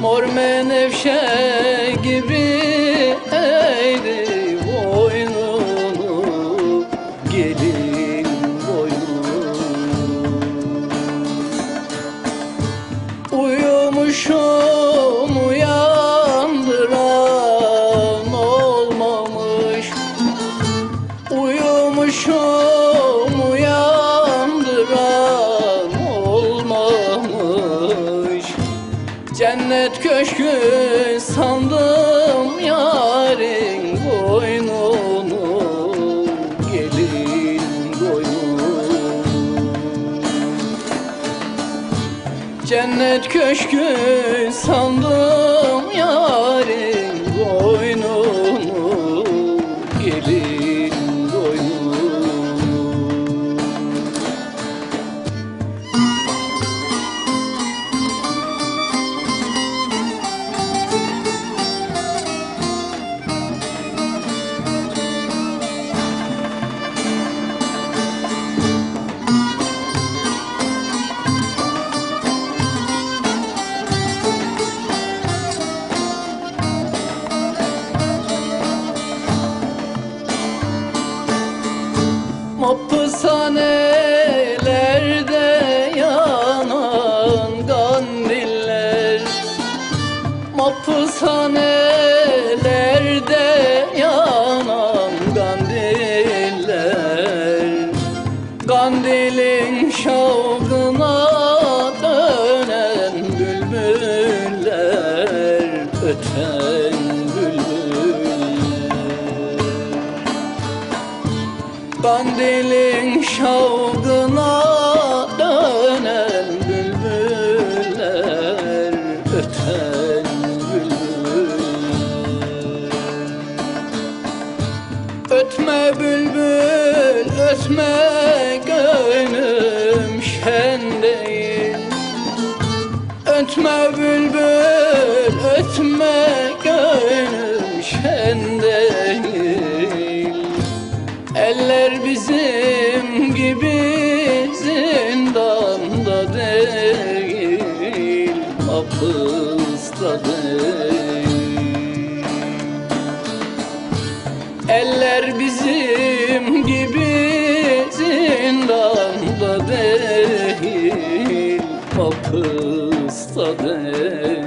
Mor menevşe gibi eğri boynunu Gelin boynunu. Uyumuşum uyandıran olmamış. Uyumuşum Cennet köşkü sandım yarın boynunu Gelin boynunu. Cennet köşkü sandım Mapushanelerde yanan kandiller. Mapushanelerde yanan kandiller. Kandilin şavkına Kandilin şavkına dönen bülbüller Öten bülbüller. Ötme bülbül ötme gönlüm şen değil. Ötme bülbül ötme gönlüm şen değil Değil Eller bizim gibi zindanda değil Hapısta değil